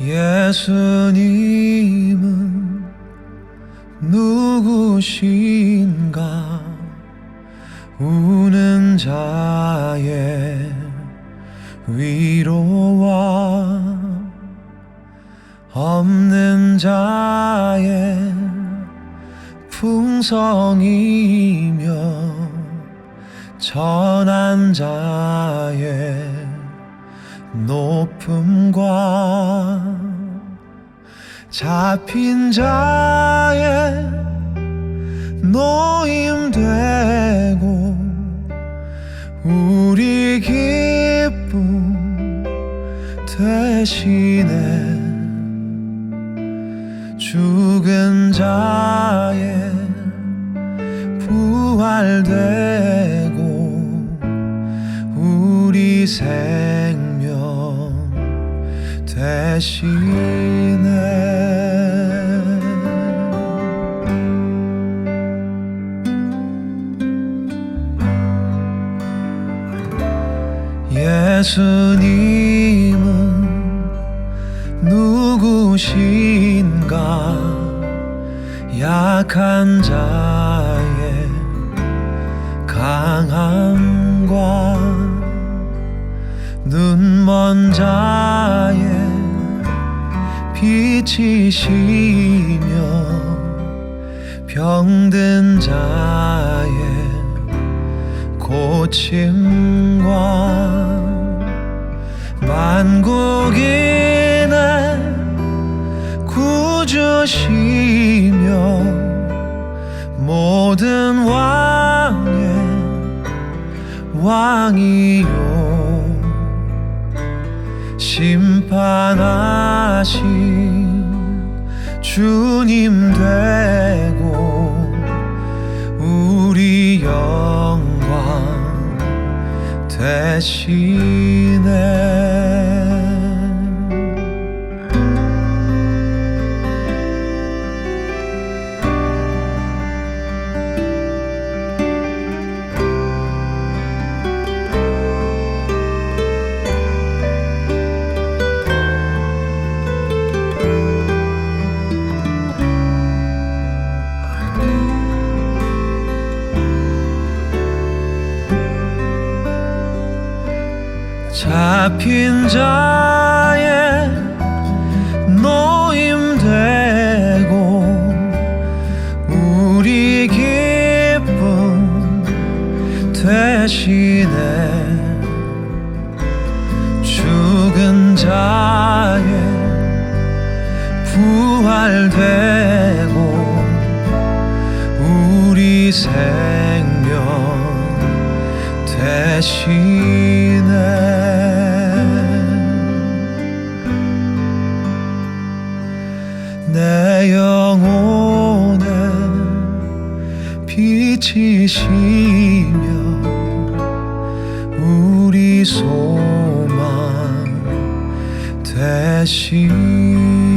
예수님은 누구신가? 우는 자의 위로와 없는 자의 풍성이며 전한 자의 높음과 잡힌 자의 노임 되고 우리 기쁨 대신에 죽은 자의 부활되고 우리 생명 대신에 예수님은 누구신가? 약한 자의 강함과 눈먼 자의 빛이시며 병든 자의 고침과 만국인의 구주시며 모든 왕의 왕이요. 심판 하신 주님 되고 우리 영광 대신에 잡힌 자의 노임되고 우리 기쁨 대신에 죽은 자의 부활되고 우리 생명 대신에 내 영혼에 빛이시며 우리 소망 대신